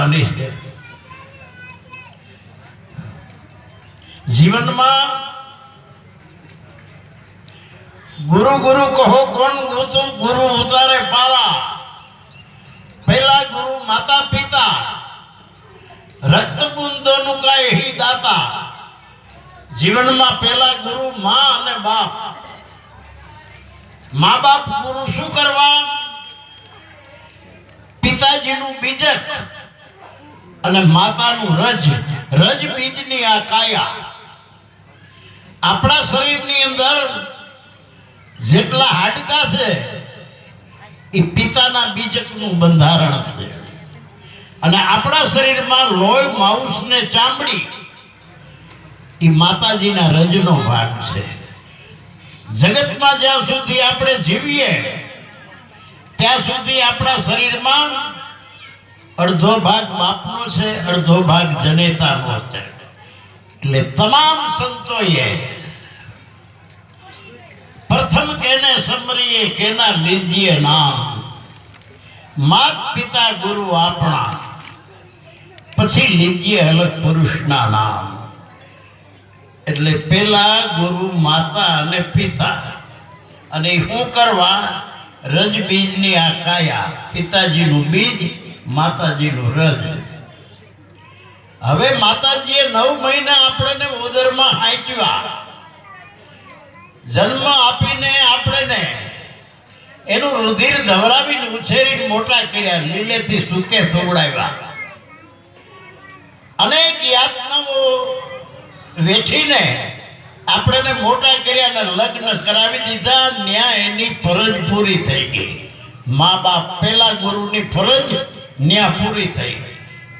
બની છે જીવનમાં ગુરુ ગુરુ કહો કોણ ગુરુ ગુરુ ઉતારે પારા પહેલા ગુરુ માતા પિતા રક્ત બુંદોનું કાય હી દાતા જીવનમાં પહેલા ગુરુ માં અને બાપ મા બાપ ગુરુ શું કરવા પિતાજીનું બીજક અને માતાનું રજ રજ બીજની આ કાયા. આપણા શરીરની અંદર જેટલા હાડકા છે, એ પિતાના બીજકનું બંધારણ છે. અને આપણા શરીરમાં લોહી, માઉસ ને ચામડી, એ માતાજીના રજનો ભાગ છે. જગતમાં જ્યાં સુધી આપણે જીવીએ, ત્યાં સુધી આપણા શરીરમાં અડધો ભાગ બાપનો છે, અડધો ભાગ જનેતાનો છે. એટલે તમામ સંતોએ પ્રથમ કેને સમરીએ, કેના લીજીએ નામ? માત પિતા ગુરુ આપણા, પછી લીજીએ અલગ પુરુષના નામ. એટલે પેલા ગુરુ માતા અને પિતા. અને શું કરવા? રજ બીજની આ કાયા, પિતાજીનું બીજ માતાજીનું રજ હવે માતાજીએ નવ મહિના આપણને ઉદરમાં હાંચ્યા જન્મ આપીને આપણને એનું રુધિર ધવરાવીને ઉછેરીને મોટા કર્યા, લીલેથી સુકે સોવડાવ્યા અનેક યાતનાઓ વેઠીને આપણને મોટા કર્યા અને લગ્ન કરાવી દીધા. ન્યાય એની ફરજ પૂરી થઈ ગઈ. મા બાપ પેલા ગુરુની ફરજ ન્યા પૂરી થઈ.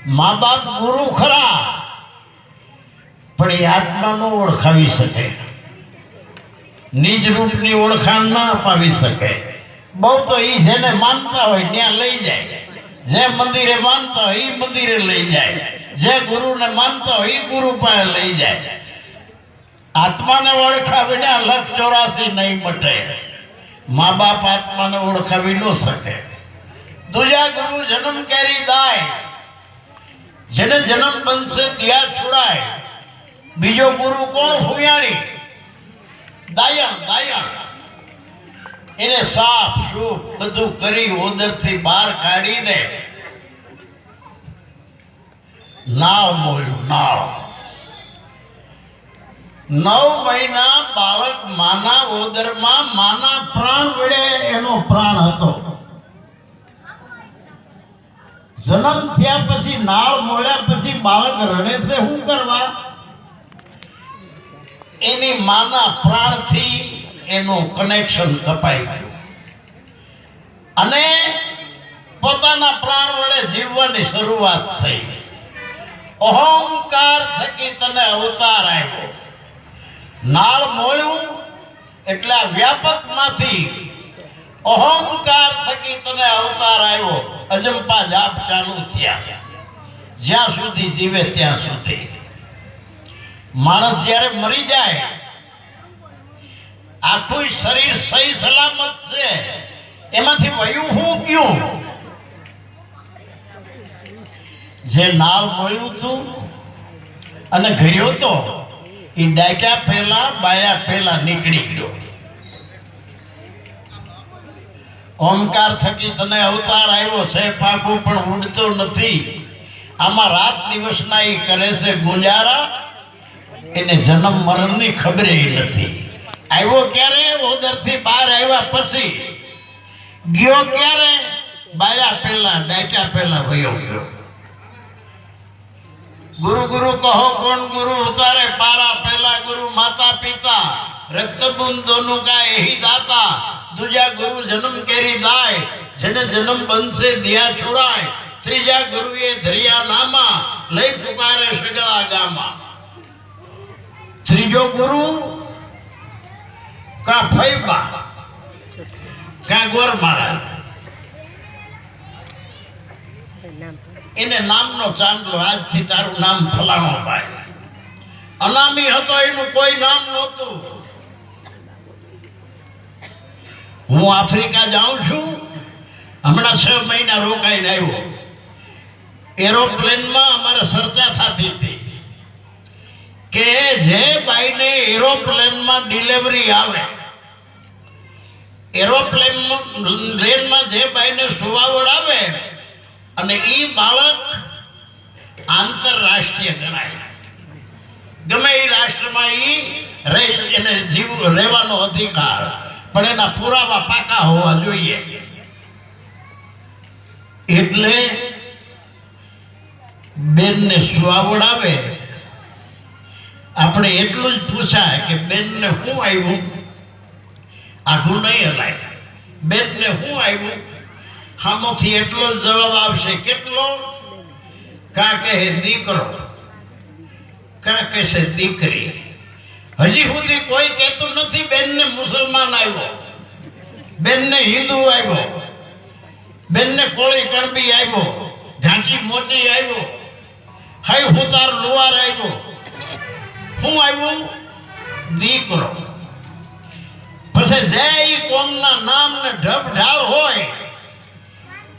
મા બાપ ગુરુ ખરા, પણ એ આત્મા ન ઓળખાવી શકે. નિજ રૂપની ઓળખાણ ના અપાવી શકે. બહુ તો એ જેને માનતા હોય ત્યાં લઈ જાય. જે મંદિરે માનતા હોય એ મંદિરે લઈ જાય. જે ગુરુને માનતા હોય એ ગુરુ પાસે લઈ જાય. આત્માને ઓળખાવીને લખ ચોરાસી નહીં મટે. મા બાપ આત્માને ઓળખાવી ન શકે. દુજા ગુરુ જન્મ કેરી દાય? જેને જન્મ બનશે ત્યાં છોડાય. બીજો ગુરુ કોણ હુયાણી દાયણ દાયણ. એને સાફ સૂફ બધું કરી ઓદરથી બહાર કાઢીને નાળ મોયું, નાળ. નવ મહિના બાળક માના ઓદરમાં માના પ્રાણ વડે એનો પ્રાણ હતો. જન્મ થયા પછી નાળ મોળ્યા પછી બાળક રડે છે, શું કરવા? એની માના પ્રાણથી એનું કનેક્શન કપાઈ ગયું. અને પોતાના પ્રાણ વડે જીવવાની શરૂઆત થઈ. અહંકાર થકી તને અવતાર આવ્યો નાળ મોળ્યું એટલે આ વ્યાપકમાંથી અહંકાર થકી તને અવતાર આવ્યો, અજંપા જાપ ચાલુ થયા. જ્યાં સુધી જીવે ત્યાં સુધી. માણસ જ્યારે મરી જાય, આખું શરીર સહી સલામત છે. એમાંથી વયું હું ક્યું? જે નાવ મળ્યું હતું અને ઘર્યો તો એ ડાયટા પહેલા, બાયા પહેલા નીકળી ગયો. ઓમકાર થકી તને અવતાર આવ્યો છે, પાકું પણ ઉડતો નથી. આમાં રાત દિવસના એ કરે છે ગુંજારા, એને જન્મ મરણની ખબરે નથી. આવ્યો ક્યારે? ઓદરથી બહાર આવ્યા પછી. ગયો ક્યારે? બાયા પહેલા, ડાયટા પહેલા વયો ગયો. ગુરુ ગુરુ કહો, કોણ ગુરુ ઉતારે? પારા પહેલા ગુરુ માતા પિતા રક્તબુંદોનું કા એહી દાતા. દુજા ગુરુ જન્મ કેરી દાય. જેને જન્મ બનશે દિયા છોડાય. ત્રીજા ગુરુએ ધરિયા નામા. લઈ પુકારે સગળા ગામા. ત્રીજો ગુરુ કા ફૈબા. કા ગોર મહારાજ. એને નામનો ચાંદલો આજથી તારું નામ ફલાણો ભાઈ. અનામી હતો, એનું કોઈ નામ નહોતું. હું આફ્રિકા જાઉં છું. હમણાં છ મહિના રોકાઈને આવ્યો. એરોપ્લેનમાં અમારે ચર્ચા થતી હતી કે જે ભાઈને એરોપ્લેનમાં ડિલિવરી આવે એરોપ્લેનમાં પ્લેનમાં જે ભાઈને સુવાવડ આવે અને એ બાળક આંતરરાષ્ટ્રીય ગણાય. ગમે એ રાષ્ટ્રમાં એ રહી, એને જીવ, રહેવાનો અધિકાર. પણ એના પુરાવા પાકા હોવા જોઈએ. એટલે બેનને સુવાવડ આવે. આપણે એટલું જ પૂછાય કે બેનને શું આવ્યું આઘું નહીં હલાય. બેનને શું આવ્યું સામોથી એટલો જ જવાબ આવશે. કેટલો? કાં કહે દીકરો. કાં કહેશે દીકરી. હજી સુધી કોઈ કહેતું નથી, બેનને મુસલમાન આવ્યો. બેનને હિન્દુ આવ્યો. બેનને કોળી કણબી આવ્યો. ઘાંચી મોચી આવ્યો. હૈ હુતાર લુવાર આવ્યો. હું આવ્યું? દીકરો. પછી જે કોમના નામને ઢબ ઢાળ હોય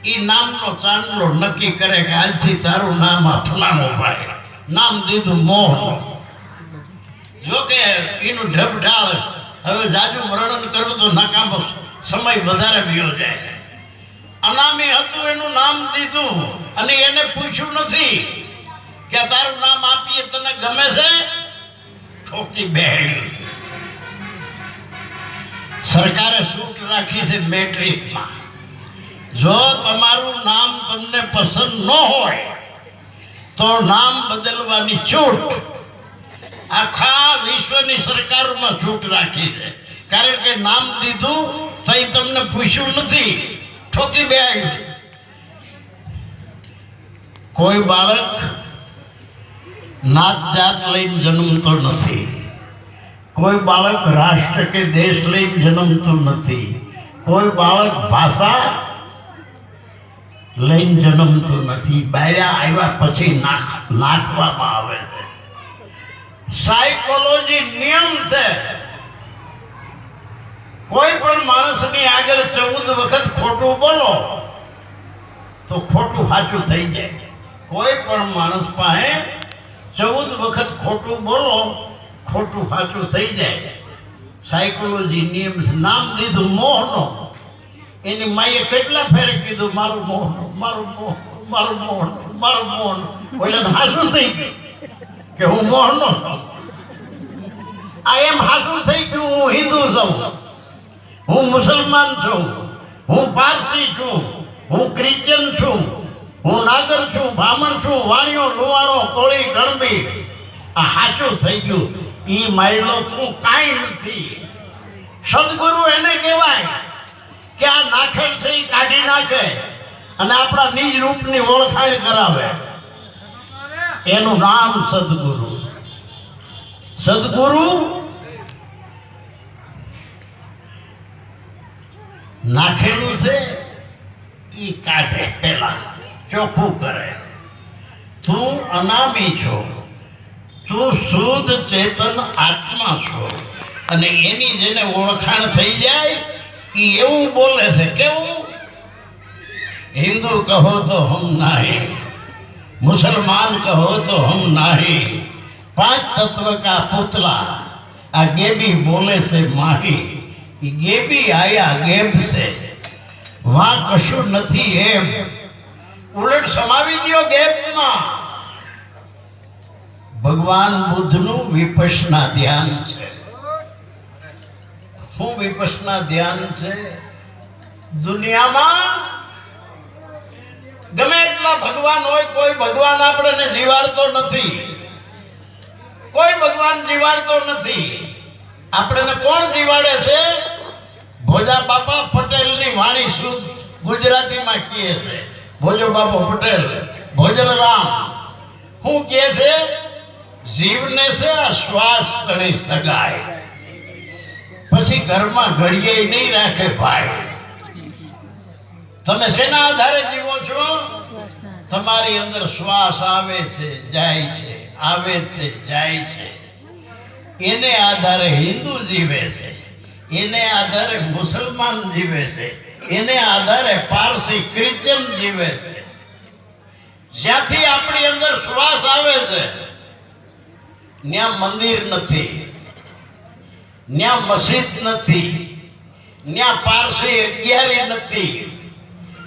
એ નામનો ચાંદલો નક્કી કરે કે આજથી તારું નામ આ ફલાણું ભાઈ. નામ દીધું મોહ જો કે એનું ઢબ ઢાળ હવે જાજુ વર્ણન કરું તો નકામો સમય વધારે વયો જાય. અનામી હતું એનું નામ દીધું અને એને પૂછ્યું નથી કે તારું નામ આપીએ તને ગમે છે? ઠોકી બેન સરકારે છૂટ રાખી છે મેટ્રિકમાં. જો તમારું નામ તમને પસંદ ન હોય, તો નામ બદલવાની છૂટ આખા વિશ્વની સરકારોમાં છૂટ રાખી છે. કારણ કે નામ દીધું, તઈ તમને પૂછ્યું નથી. ઠોકી બે કોઈ બાળક નાત જાત લઈને જન્મતો નથી. કોઈ બાળક રાષ્ટ્ર કે દેશ લઈને જન્મતું નથી. કોઈ બાળક ભાષા લઈને જન્મતું નથી. બાયરા આવ્યા પછી નાખ નાખવામાં આવે છે. સાયકોલોજી નિયમ છે. કોઈ પણ માણસની આગળ ચૌદ વખત ખોટું બોલો, તો ખોટું સાચું થઈ જાય. કોઈ પણ માણસ પાસે ચૌદ વખત ખોટું બોલો, ખોટું સાચું થઈ જાય. સાયકોલોજી નિયમ નામ દીધું મોહનો. એની માએ કેટલા ફેરે કીધું, મારું મોહનો, મારું મોહ મારું મોહન મારું મોહન. ઓલે હાસું થઈ ગયું. કે હું મોહનો છું. આ એમ હાસું થઈ ગયું, હું હિન્દુ છું. હું મુસલમાન છું. હું પારસી છું. હું ક્રિશ્ચન છું. હું નાગર છું, બ્રાહ્મણ છું, વાણિયો લુવાણો કોળી, ગણબી. આ હાચું થઈ ગયું. એ માયલો તું કાંઈ નથી. સદગુરુ એને કહેવાય કે આ નાખેલ છે એ કાઢી નાખે અને આપણા નિજ રૂપની ઓળખાણ કરાવે. એનું નામ સદગુરુ. સદગુરુ નાખેલું છે એ કાઢે પેલા ચોખ્ખું કરે. તું અનામી છો. તું શુદ્ધ ચેતન આત્મા છો. અને એની જેને ઓળખાણ થઈ જાય એ એવું બોલે છે. કેવું? હિન્દુ કહો તો હમ નહીં. मुसलमान कहो तो हम नाही। पाँच तत्व का पुतला आगे भी बोले से माही। ये भी आया गेब से। वहाँ कशु नथी एम। उलट समावी दियो गेम समाવી भगवान बुद्ध नु બુદ્ધનું ध्यान छे છે શું ध्यान छे दुनिया દુનિયામાં ગમે એટલા ભગવાન હોય, કોઈ ભગવાન આપણને જીવાડતો નથી. કોઈ ભગવાન જીવાડતો નથી. આપણને કોણ જીવાડે છે? ભોજા બાપા પટેલની વાણી શુદ્ધ ગુજરાતીમાં કહે છે. ભોજો બાપો પટેલ ભોજલરામ રામ. શું કહે છે, જીવને છે આ શ્વાસ તણી સગાય પછી ઘરમાં ઘડીએ નહીં રાખે ભાઈ. તમે શેના આધારે જીવો છો તમારી અંદર શ્વાસ આવે છે જાય છે આવે છે જાય છે. એને આધારે હિન્દુ જીવે છે એને આધારે મુસલમાન જીવે છે એને આધારે પારસી ક્રિશ્ચન જીવે છે. જ્યાંથી આપણી અંદર શ્વાસ આવે છે ત્યાં મંદિર નથી ત્યાં મસ્જિદ નથી ત્યાં પારસી અગિયારી નથી.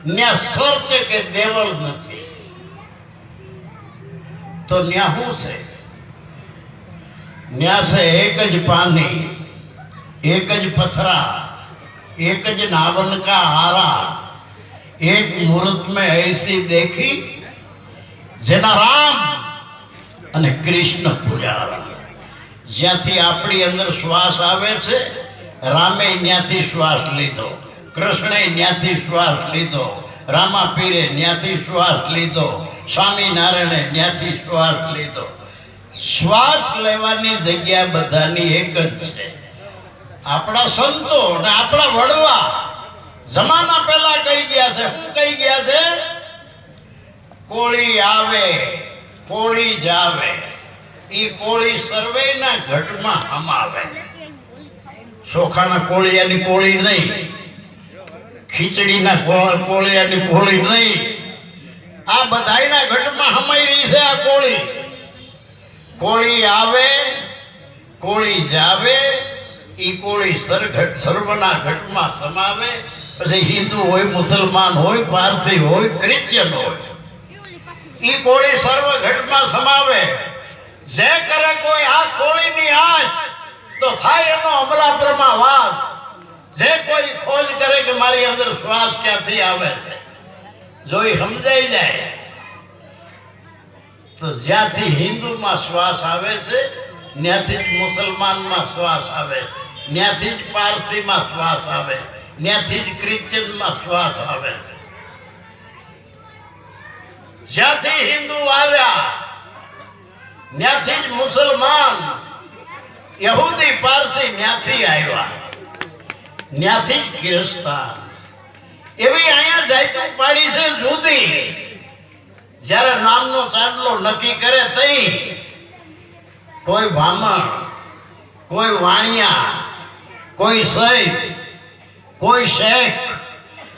ત્યાં સ્વર છે કે દેવળ નથી. તો ત્યાં શું છે? ત્યાં છે એક જ પાની, એક જ પથરા, એક જ નાવન કા હારા, એક મુહૂર્ત મેં એસી દેખી, જેના રામ અને કૃષ્ણ પૂજારા. જ્યાંથી આપણી અંદર શ્વાસ આવે છે, રામે ત્યાંથી શ્વાસ લીધો. કૃષ્ણે ન્યાથી શ્વાસ લીધો, રામા પીરે ત્યાંથી શ્વાસ લીધો, સ્વામિનારાયણે ન્યાથી શ્વાસ લીધો. શ્વાસ લેવાની જગ્યા બધાની એક જ છે. આપણા સંતો અને આપણા વડવા જમાના પહેલા કહી ગયા છે? શું કહી ગયા છે? કોળી આવે, કોળી જાવે એ કોળી સર્વેના ઘટમાં હમાવે સોખાના કોળિયાની કોળી નહીં. ખીચડીના કોળિયાની કોળી નહીં. આ બધાયના ઘટમાં હમાઈ રહી છે આ કોળી. કોળી આવે, કોળી જાવે એ કોળી સરઘટ, સર્વના ઘટમાં સમાવે. પછી હિન્દુ હોય, મુસલમાન હોય, પારસી હોય, ક્રિશ્ચિયન હોય. એ કોળી સર્વ ઘટમાં સમાવે. જે કરે કોઈ આ કોળીની આજ તો થાય એનો અમરાપરમાં વાસ જે કોઈ ખોજ કરે કે મારી અંદર શ્વાસ ક્યાંથી આવે છે જો એ સમજાઈ જાય તો જ્યાંથી હિન્દુમાં શ્વાસ આવે છે ત્યાંથી જ મુસલમાનમાં શ્વાસ આવે ત્યાંથી જ પારસીમાં શ્વાસ આવે ત્યાંથી જ ક્રિશ્ચિયનમાં શ્વાસ આવે જ્યાંથી હિન્દુ આવ્યા ત્યાંથી જ મુસલમાન યહૂદી પારસી ત્યાંથી આવ્યા ત્યાંથી જ કિરસ્તાન એવી અહીંયા જાયતું પાડી છે જુદી. જ્યારે નામનો ચાંદલો નક્કી કરે તઈ કોઈ બ્રાહ્મણ કોઈ વાણિયા, કોઈ સૈદ, કોઈ શેખ.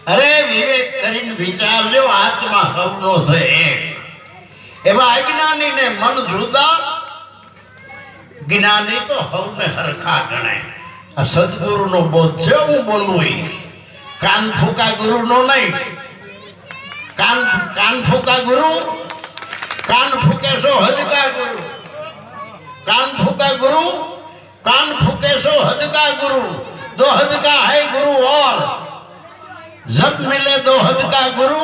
અરે વિવેક કરીને વિચારજો આત્મા સૌનો છે એક. એવા અજ્ઞાનીને મન જુદા, જ્ઞાની તો સૌને હરખા ગણાય. આ સદગુરુનો બોધ છે હું બોલું ઈ. કાન ફૂકા ગુરુનો નહીં કાન કાન ફૂકા ગુરુ કાન ફૂકે સો હદકા ગુરુ कान फूका गुरु कान फूके सो हद का गुरु दो हद का है गुरु और जब मिले दो हद का गुरु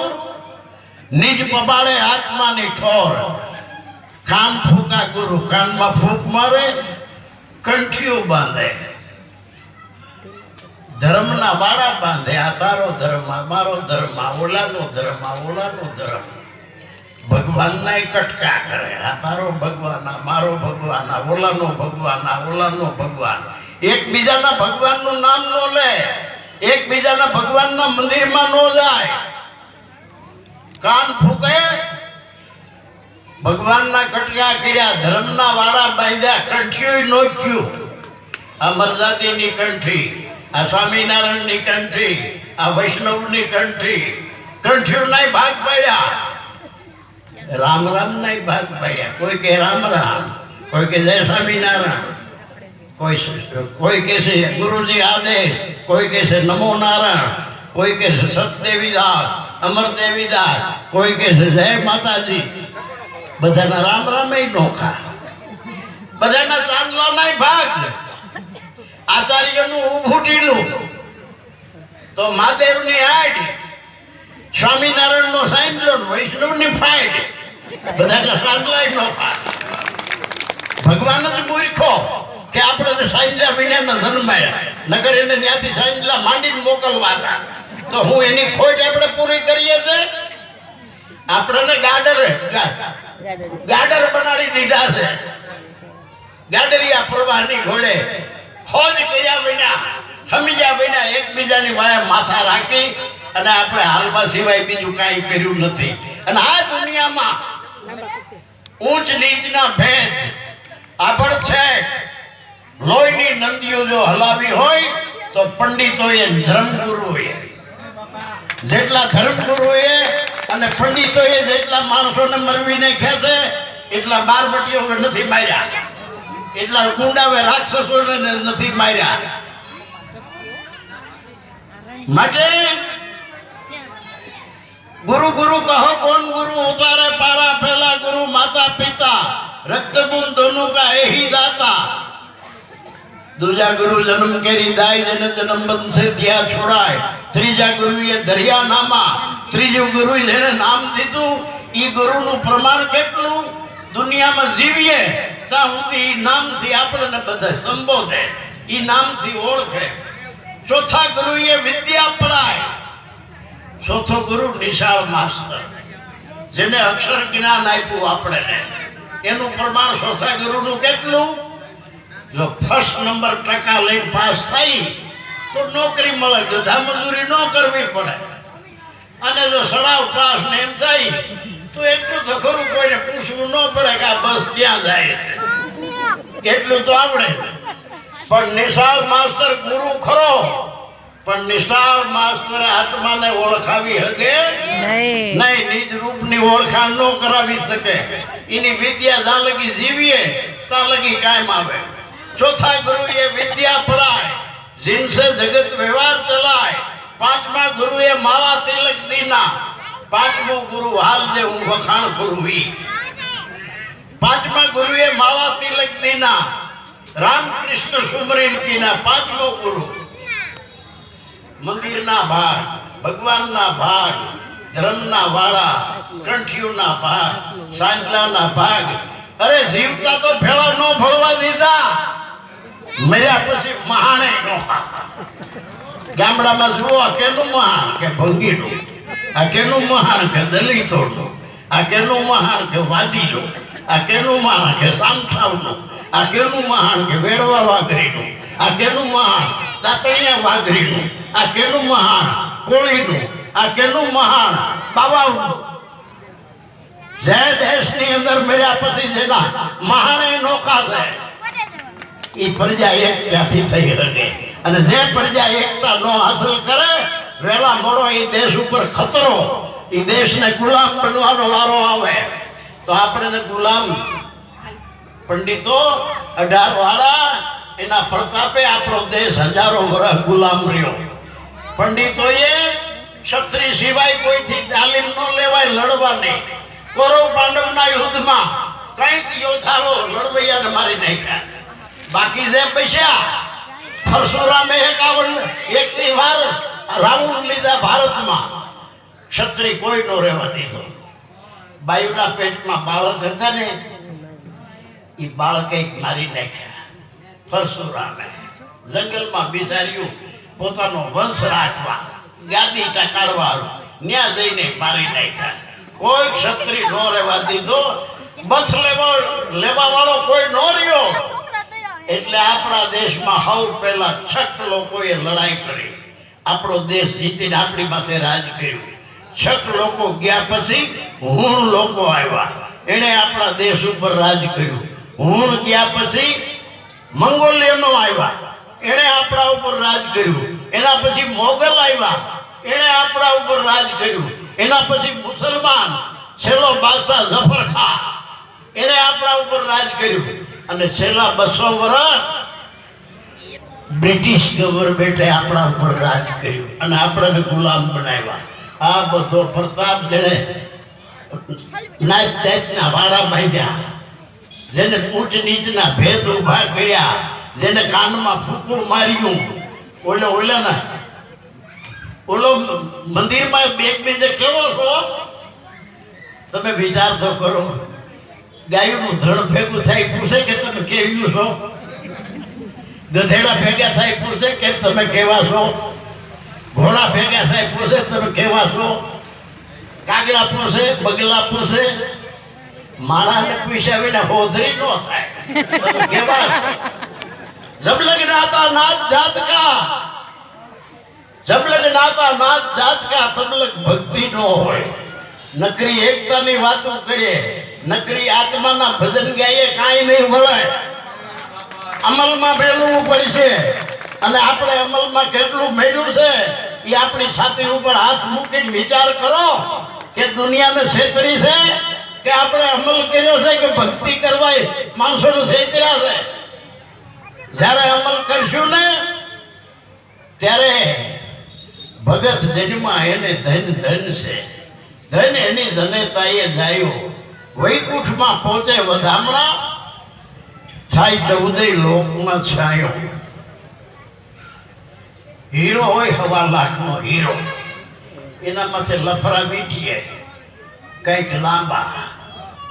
निज पबाड़े आत्मा ની ઠોર કાન ફૂકા ગુરુ કાનમાં ફૂંક મારે કંઠીઓ બાંધે ધર્મના વાળા બાંધે. આ તારો ધર્મ મારો ધર્મ ઓલાનો ધર્મ ઓલાનો ધર્મ. ભગવાનના કટકા કરે. આ તારો ભગવાન મારો ભગવાન ઓલાનો ભગવાન ઓલાનો ભગવાન. એકબીજાના ભગવાનનું નામ નો લે. એકબીજાના ભગવાનના મંદિરમાં નો જાય. કાન ફૂકે. ભગવાનના કટકા કર્યા, ધર્મના વાળા બાંધ્યા કંઠીઓ નોખ્યું આ મરજાદીની કંઠી. આ સ્વામિનારાયણની કંઠી આ વૈષ્ણવની કંઠી કંઠીઓના ભાગ પાડ્યા રામ રામ ના ભાગ પાડ્યા કોઈ કે રામ રામ કોઈ કે જય સ્વામિનારાયણ કોઈ સ- કોઈ કે છે ગુરુજી આદેશ કોઈ કે છે નમો નારાયણ કોઈ કે છે સતદેવી દાસ અમર દેવી દાસ કોઈ કે છે જય માતાજી બધાના રામ રામ નોખા બધાના ચાંદલાના ભાગ આચાર્યનું ઊભું ટીલું તો મહાદેવની આડ સ્વામિનારાયણ નો સાંજલો વૈષ્ણવની ફાઈડ બધાના ભગવાન જ મૂર્ખો કે આપણે સાંજલા વિના જન્માયા. નગર એને ત્યાંથી સાંજલા માંડીને મોકલવા હતા. તો હું એની ખોટ આપણે પૂરી કરીએ છે? આપણને ગાડર ગાડર બનાવી દીધા છે. ગાડરિયા પ્રવાહની ઘોડે ખોજ કર્યા વિના સમજ્યા વિના એકબીજાની વાય માથા રાખી અને આપણે હાલવા સિવાય બીજું કાંઈ કર્યું નથી. અને આ દુનિયામાં ઊંચ નીચના ભેદ આપણ છે. લોહીની નંદીઓ જો હલાવી હોય, તો પંડિતોએ ધર્મગુરુએ. જેટલા ધર્મગુરુએ અને પંડિતોએ જેટલા માણસોને મરવીને ખેંચે, એટલા બારબટીઓ નથી માર્યા. એટલા ગુંડાવે રાક્ષસોને નથી માર્યા. માટે ગુરુ ગુરુ કહો, કોણ ગુરુ? ઉતારે પારા પહેલા ગુરુ, માતા પિતા. રક્તબુન દોનું કા એહી દાતા. દૂજા ગુરુ જન્મ કેરી દાય જેને જન્મ બનશે ત્યાં છોડાય. ત્રીજા ગુરુએ દરિયા નામા ત્રીજું ગુરુ જેને નામ દીધું. ઈ ગુરુનું પ્રમાણ કેટલું? દુનિયામાં જીવીએ ત્યાં સુધી નામથી આપણને બધા સંબોધે. એ નામથી ઓળખે. ચોથા ગુરુ એ વિદ્યા પડાય ચોથો ગુરુ નિશાળ માસ્તર. જેને અક્ષર જ્ઞાન આપ્યું આપણે એનું પ્રમાણ ચોથા ગુરુનું કેટલું? જો ફર્સ્ટ નંબર ટકા લઈને પાસ થઈ, તો નોકરી મળે. ગધા મજૂરી ન કરવી પડે. અને જો સડાવ પાસ ને એમ થાય તો એટલું તો ખરું કોઈને પૂછવું ન પડે કે આ બસ ક્યાં જાય છે. એટલું તો આવડે. પણ નિશાળ માસ્તર ગુરુ ખરો. પણ નિશાળ માસ્તર આત્માને ઓળખાવી હકે? નહીં. નહીં નિજ રૂપની ઓળખાણ ન કરાવી શકે. એની વિદ્યા જ્યાં લગી જીવીએ ત્યાં લગી કાયમ આવે. ચોથા ગુરુએ વિદ્યા પડાય. જીનસે જગત વ્યવહાર ચલાય. પાંચમા ગુરુએ માવા તિલક દીના. પાંચમો ગુરુ હાલ જે હું વખાણ કરું ઈ પાંચમા ગુરુએ માવા તિલક દીના, રામકૃષ્ણ સુમરીન પાંચમો ગુરુ. મંદિરના ભાગ, ભગવાનના ભાગ, ધર્મના વાળા કંઠીઓના ભાગ, સાંજલાના ભાગ. અરે જીવતા તો ભેળા નો ભળવા દીધા. મર્યા પછી મહાણે નો ગામડામાં જુઓ કેનું મહાણ કે ભંગીનું? આ કેનું મહાણ કે દલિતોનું? આ કેનું મહાણ કે વાદીનું? આ કેનું માણ કે સામઠાવનું? આ કેનું માણ કે વેડવા વાઘરીનું? આ કેનું માણ દાંતણિયા વાઘરીનું? આ કેનું મહાણ કોળીનું? આ કેનું મહાણ બાવાઓનું જે દેશની અંદર મેર્યા પછી જેના મહાને નોખા છે એ પ્રજા એકતાથી થઈ શકે અને જે પ્રજા એકતા નો હાંસલ કરે વહેલા મોડો એ દેશ ઉપર ખતરો. એ દેશને ગુલામ બનવાનો વારો આવે. તો આપણે ગુલામ, પંડિતો અઢાર વાળા એના પ્રતાપે આપણો દેશ હજારો વર્ષ ગુલામ રહ્યો. પંડિતોએ ક્ષત્રિય સિવાય કોઈથી તાલીમ ન લેવાય લડવાની. કૌરવ પાંડવના યુદ્ધમાં કંઈક યોદ્ધાઓ લડવૈયાને મારી નાખ્યા. બાકી જે પૈસા પરશુરામે એકાવન એક વાર રાઉન્ડ લીધા ભારતમાં. ક્ષત્રિય કોઈ નો રહેવા દીધો. બાયુના પેટમાં બાળક હતા ને એ બાળકે મારી નાખ્યા પરશુરામે જંગલમાં બિસાર્યું, પોતાનો વંશ રાખવા ગાદી ટકાડવા ન્યા જઈને મારી નાખ્યા. કોઈ ક્ષત્રિય નો રહેવા દીધો. બથ લેવા લેવા વાળો કોઈ નો રહ્યો. એટલે આપણા દેશમાં હવ પહેલા છક લોકોએ લડાઈ કરી. આપણો દેશ જીતીને આપણી પાસે રાજ કર્યું. છક લોકો ગયા પછી હુણ લોકો આવ્યા. એણે આપણા દેશ ઉપર રાજ કર્યું. હુણ ગયા પછી મંગોલિયનો આવ્યા. એણે આપણા ઉપર રાજ કર્યું. એના પછી મોગલ આવ્યા. એણે આપણા ઉપર રાજ કર્યું. એના પછી મુસલમાન, છેલ્લો બાદશાહ જફર ખા એણે આપણા ઉપર રાજ કર્યું. અને છેલ્લા બસો વર્ષ બ્રિટિશ ગવર્મેન્ટે આપણા ઉપર રાજ કર્યું અને આપણને ગુલામ બનાવ્યા. આ બધો પ્રતાપ જેણે નાત જાતના વાળા બાંધ્યા, જેને ઊંચ નીચના ભેદ ઊભા કર્યા, જેને કાનમાં ફૂકું માર્યું. ઓલે, ઓલાના, ઓલો મંદિરમાં બે બીજે કેવો છો? તમે વિચાર તો કરો, ગાયનું ધણ ભેગું થાય પૂછે કે તમે કેવું છો? ગધેડા ભેગા થાય પૂછે કે તમે કેવા છો? ઘોડા ભેગા થાય પોસે તમે કેવા છો? કાગડા પોસે બગલા પોસે માણાને પૂછ્યા વિના હોધરી નો થાય. કેવા છો? જબ લગ નાતા નાથ જાત કા જબ લગ નાતા નાત જાત કા તબ લગ ભક્તિ નો હોય. નકરી એકતાની વાતો કરીએ નકરી આત્માના ભજન ગાઈએ કાંઈ નહીં મળે અમલમાં મેળવવું પડશે. અને આપણે અમલમાં કેટલું મેળ્યું છે, એ આપણી છાતી ઉપર હાથ મૂકીને વિચાર કરો કે દુનિયાને છેતરી છે કે આપણે અમલ કર્યો છે કે ભક્તિ કરવા માણસોને છેતર્યા છે? જ્યારે અમલ કરશું ને, ત્યારે ભગત જન્મા એને ધન ધન છે. ધન એની જનેતાએ જાયો. વૈકુંઠમાં પહોંચે વધામણા, થાય ચૌદય લોકમાં છાયો. હીરો હોય હવા લાખનો હીરો. એના માથે લફરા વીંટીએ કંઈક લાંબા,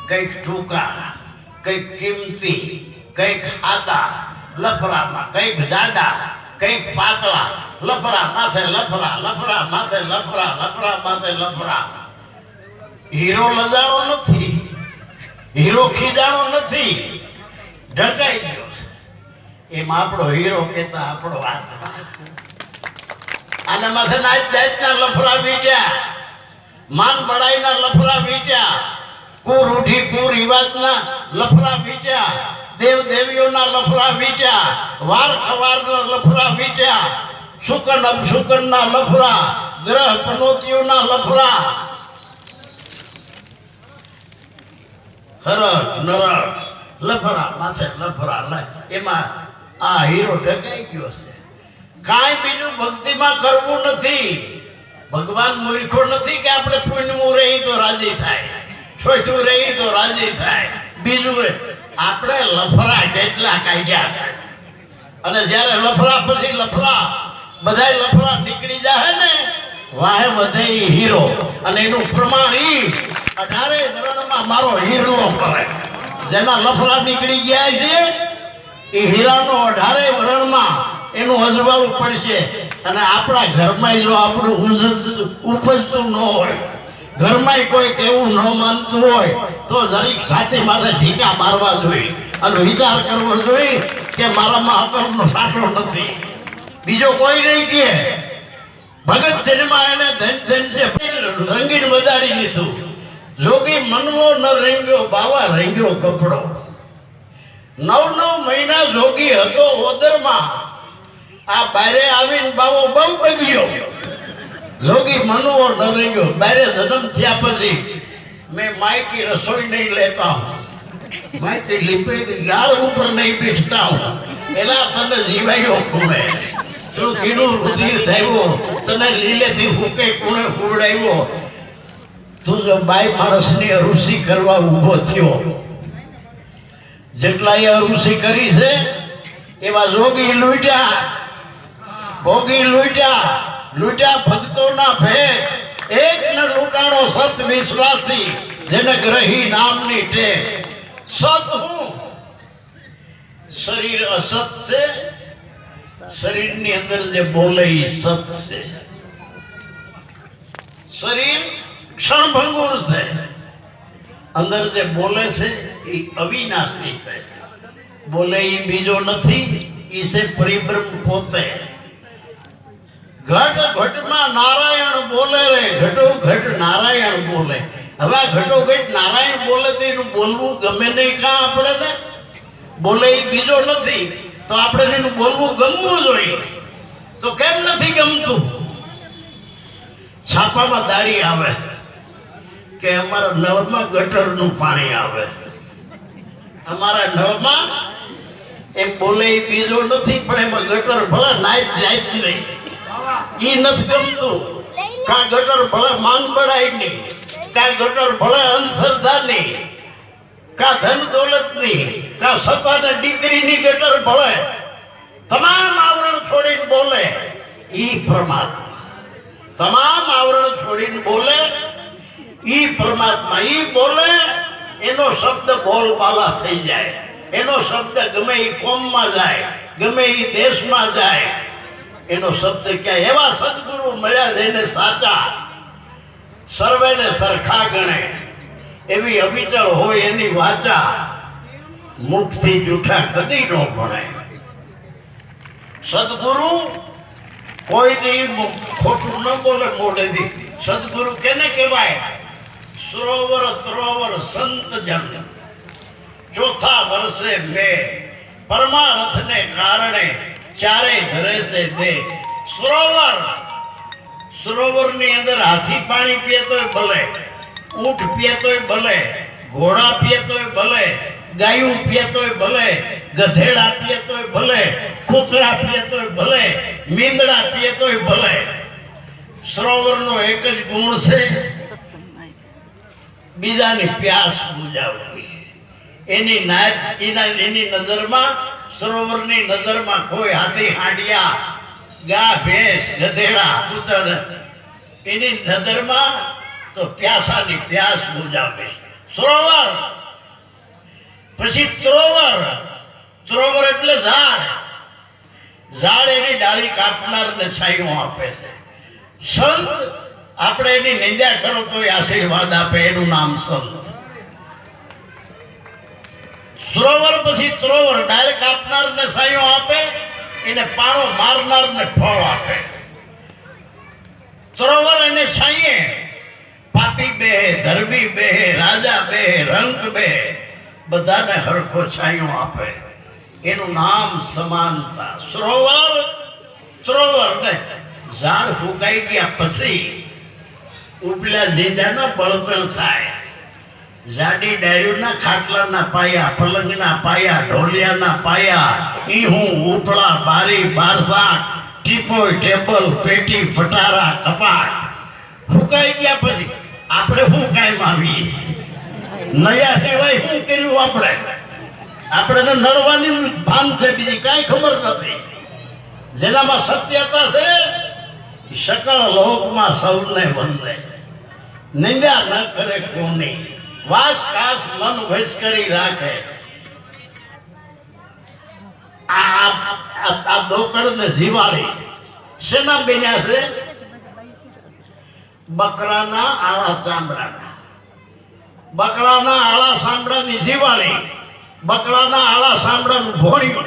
કંઈક ટૂંકા, કંઈક કિંમતી, કંઈક ખાતા, લફરામાં કંઈક જાડા, કંઈક પાતળા, લફરા માથે લફરા લફરા માથે લફરા લફરા માથે લફરા. હીરો લજાણો નથી. હીરો ખીજાણો નથી. ઢંકાઈ ગયો એમાં આપણો હીરો કહેતા આપણો આત્મા આના માથે નાચ જાતના લફરા વીટ્યા. માન બડાઈના લફરા વીટ્યા. કુર ઉઠી કુર રિવાજના લફરા વીટ્યા. દેવ દેવીઓના લફરા વીટ્યા. વાર ખવારના લફરા વીટ્યા. શુકન અપશુકનના લફરા. ગ્રહ પનોતીઓના લફરા. હરક નરક. લફરા, માથે લફરા એમાં આ હીરો ઢકાઈ ગયો છે. કાંઈ બીજું ભક્તિમાં કરવું નથી. ભગવાન મૂર્ખો નથી કે આપણે પુણ્યમું રહી તો રાજી થાય. છોછું રહી તો રાજી થાય. બીજું આપણે લફરા કેટલા કાઢ્યા. અને જ્યારે લફરા પછી લફરા બધાય લફરા નીકળી જાય ને, વાહે વધે હીરો. અને એનું પ્રમાણ ઈ અઢારે ધરણમાં મારો હીરો ફરે. જેના લફરા નીકળી ગયા છે એ હીરાનો અઢારે વરણમાં એનું અજવાળું પડશે. અને આપણા ઘરમાં જો આપણું ઉપજતું ન હોય ઘરમાં કોઈ એવું ન માનતું હોય, તો જરીક સાથે માથે ઢીકા મારવા જોઈએ. અને વિચાર કરવો જોઈએ કે મારામાં અકલનો સાટો નથી. બીજો કોઈ નહીં કે, ભગત જન્મા એને ધન ધન છે રંગીન વધારી લીધું. જોગી મનવો ન રંગ્યો, બાવા રંગ્યો કપડો. નવ નવ મહિના જોગી હતો ઓદરમાં. આ બારે આવીને બાવો બહુ બગડ્યો જોગી મનવો ન રંગ્યો બારે જન્મ થયા પછી મેં માયકી રસોઈ નહીં લેતા હું. માયકી લીપેલી ગાર ઉપર નહીં બેઠતા હું. પેલા તને જીવાયો ઘૂમે. તું કીડું રુધિર થયો તને લીલેથી હુકે કોણે ફૂડાવ્યો તું જો બાઈ માણસની અરુષિ કરવા ઊભો થયો. જેટલા એ અરુષિ કરી છે, એવા જોગી લૂંટ્યા. ભોગી લૂંટ્યા લૂંટ્યા ભક્તોના ભેટ. એક ન લૂંટાણો સત વિશ્વાસી, જેને ગ્રહી નામની ટેક સત હું? શરીર અસત છે? શરીરની અંદર જે બોલે એ સત છે. શરીર ક્ષણભંગુર છે. અંદર જે બોલે છે એ અવિનાશી છે. બોલે એ બીજો નથી એ છે પરિબ્રહ્મ પોતે. ઘટ ઘટમાં નારાયણ બોલે રે, ઘટો ઘટ નારાયણ બોલે. હવે આ ઘટો ઘટ નારાયણ બોલે તો એનું બોલવું ગમે નહીં કા આપણે ને બોલે એ બીજો નથી, તો આપણે એનું બોલવું ગમવું જોઈએ. તો કેમ નથી ગમતું? છાપામાં દાડી આવે, કે અમારા નળમાં ગટરનું પાણી આવે. અમારા નળમાં એમ બોલે બીજો નથી, પણ એમાં ગટર ભલે નાય જાય જ નહીં. ઈ નથી ગમતું. કા ગટર ભલે માન પડાય નહીં, કા ગટર ભલે અંધશ્રદ્ધાની કા ધન દોલત નહીં કા સતાને દીકરીની ગટર ભલે, તમામ આવરણ છોડીને બોલે, ઈ પરમાત્મા. તમામ આવરણ છોડીને બોલે, ઈ પરમાત્મા. ઈ બોલે, એનો શબ્દ બોલબાલા થઈ જાય. એનો શબ્દ ગમે એ કોમમાં જાય, ગમે એ દેશમાં જાય એનો શબ્દ ક્યાં એવા સદગુરુ મળ્યા છે એને સાચા. સર્વેને સરખા ગણે. એવી અવિચળ હોય એની વાચા. મુખથી જૂઠા કદી ન ભણે. સદગુરુ કોઈ દી મુ- ખોટું ન બોલે મોઢેથી સદગુરુ કેને કહેવાય? સરોવર ત્રોવર સંત જન. ચોથા વર્ષે મે પરમારથને કારણે ચારે ધરે છે. તે સરોવર સરોવરની અંદર હાથી પાણી પીએ તોય ભલે, ઊંટ પીએ તોય ભલે, ઘોડા પીએ તોય ભલે, ગાયું પીએ તોય ભલે, ગધેડા પીએ તોય ભલે કૂતરા પીએ તોય ભલે, મીંદડા પીએ તોય ભલે. સરોવરનો એક જ ગુણ છે, બીજાની પ્યાસ બુજાવવી. એની નાયબ એના, એની નજરમાં, સરોવરની નજરમાં કોઈ હાથી હાંડિયા, ગા, ભેંસ, ગધેડા કૂતર એની નજરમાં તો પ્યાસાની પ્યાસ બુજાવે સરોવર! પછી ત્રોવર! ત્રોવર એટલે ઝાડ. ઝાડ એની ડાળી કાપનારને છાંયો આપે છે. સંત, આપણે એની નિંદા કરો તો આશીર્વાદ આપે, એનું નામ સંત. સરોવર પછી ત્રોવર ડાળ કાપનારને છાંયો આપે, એને પાણો મારનારને ફળ આપે. ત્રોવર એને સાંયે પાપી બે, ધર્મી બે, રાજા બે રંગ બે, બધાને હરખો છાંયો આપે. એનું નામ સમાનતા. સરોવર સરોવર ને ઝાડ ફૂંકાઈ ગયા પછી ઉપલા જીંજાનો બળતણ થાય. જાડી ડાળીઓના ખાટલાના પાયા, પલંગના પાયા, ઢોલિયાના પાયા, ઈહું ઉપલા બારી બારસાક ટીપોય, ટેબલ, પેટી પટારા કપાટ. ફૂકાઈ ગયા પછી? આપણે શું કાયમ આવીએ? નયા સિવાય શું કર્યું આપણે? આપણે નડવાની ભાન છે, બીજી કાંઈ ખબર નથી. જેનામાં સત્યતા છે સકળ લોકમાં સૌને વંદે. નિંદા ન કરે કોની? વાસ મન વશ કરી રાખે. આ દોકડ ને જીવાળી. શેના બન્યા છે? બકરાના આળા ચામડાના. બકરાના આળા ચામડાની જીવાળી. બકરાના આળા ચામડાનું ભોળ્યું.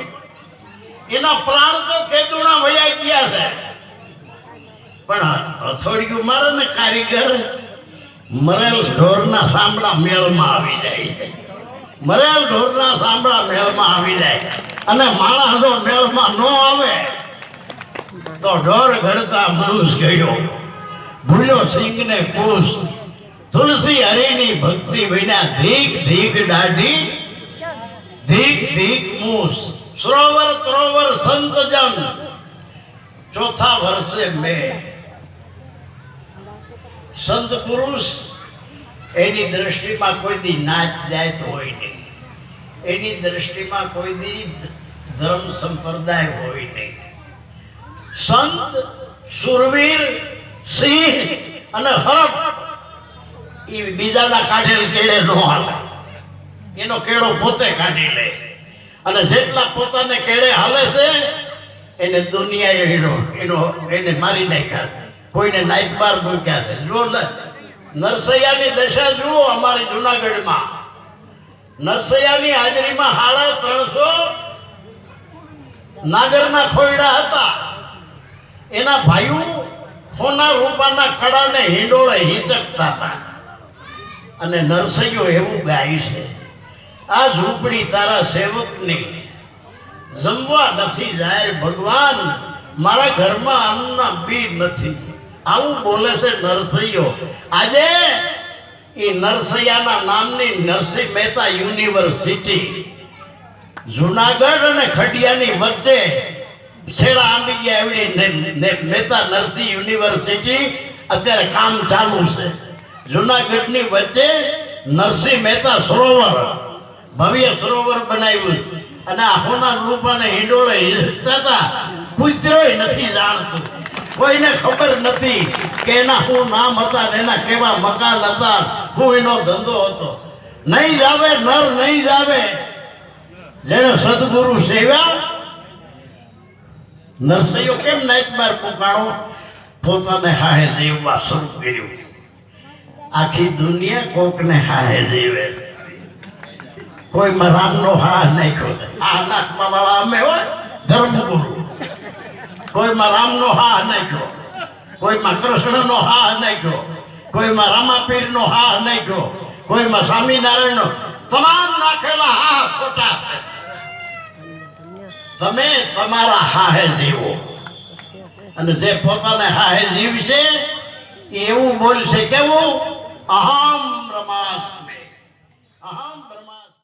એના પ્રાણ તો કેદુના વયા ગયા છે. પણ અથોડિયું મારે ને કારીગર મરેલ ઢોરના સાંભળા મેળમાં આવી જાય છે. મરેલ ઢોરના સાંભળા મેળમાં આવી જાય. અને માણસ જો મેળમાં ન આવે તો ઢોર ઘડતા મનુષ ગયો. ભૂલ્યો સિંહને કુશ તુલસી હરિની ભક્તિ વિના ધીક ધીક દાઢી, ધીક ધીક મૂસ. સરોવર, ત્રોવર સંતજન. ચોથા વર્ષે મેં સંત પુરુષ, એની દ્રષ્ટિમાં કોઈ દી નાચ જાત હોય નહીં. એની દ્રષ્ટિમાં કોઈ દી ધર્મ સંપ્રદાય હોય નહીં. સંત, સુરવીર, સિંહ અને હરફ એ બીજાના કાઢેલ કેળે નો હાલે. એનો કેળો પોતે કાઢી લે. અને જેટલા પોતાને કેળે હાલે છે, એને દુનિયા એનો એનો એને મારી નાખ્યા. કોઈને નાઈટ બાર મૂક્યા છે. જો નરસૈયાની દશા જુઓ અમારી જુનાગઢમાં. નરસૈયાની હાજરીમાં સાડા ત્રણસો નાગરના ખોયડા હતા. એના ભાઈઓ સોના રૂપાના કડાને હિંડોળે હિંચકતા હતા. અને નરસૈયો એવું ગાય છે, આ ઝૂંપડી તારા સેવકની. જમવા નથી જાય ભગવાન. મારા ઘરમાં અન્નના બી નથી. આવું બોલે છે નરસૈયો. આજે એ નરસૈયાના નામની નરસિંહ મહેતા યુનિવર્સિટી. જુનાગઢ અને ખડિયાની વચ્ચે છેડા આંબી ગયા એવડી મહેતા નરસિંહ યુનિવર્સિટી અત્યારે કામ ચાલુ છે. જુનાગઢની વચ્ચે નરસિંહ મહેતા સરોવર, ભવ્ય સરોવર બનાવ્યું. અને આખોના રૂપાને હિંડોળે હિંચતા હતા. કૂતરોય નથી જાણતું. કોઈને ખબર નથી કે એના શું નામ હતા ને એના કેવા મકાન હતા, શું એનો ધંધો હતો. નહીં જાવે, નર નહીં જાવે. જેને સદગુરુ સેવ્યા, નરસૈયો કેમ નાઈટ બાર પુકાણો? પોતાને હાહે જીવવા શરૂ કર્યું. આખી દુનિયા કોકને હાહે જીવે. કોઈમાં રામનો હા નાખ્યો હા નાખવા વાળા અમે હોય ધર્મગુરુ. કોઈમાં રામનો હા નાખ્યો, કોઈમાં કૃષ્ણનો હા નાખ્યો, કોઈમાં રામાપીરનો હા નાખ્યો, કોઈમાં સ્વામિનારાયણનો. તમામ નાખેલા હા ખોટા તમે તમારા હાહે જીવો. અને જે પોતાને હાહે જીવશે, એવું બોલશે કેવું? અહમ બ્રહ્માસ્મિ અહમ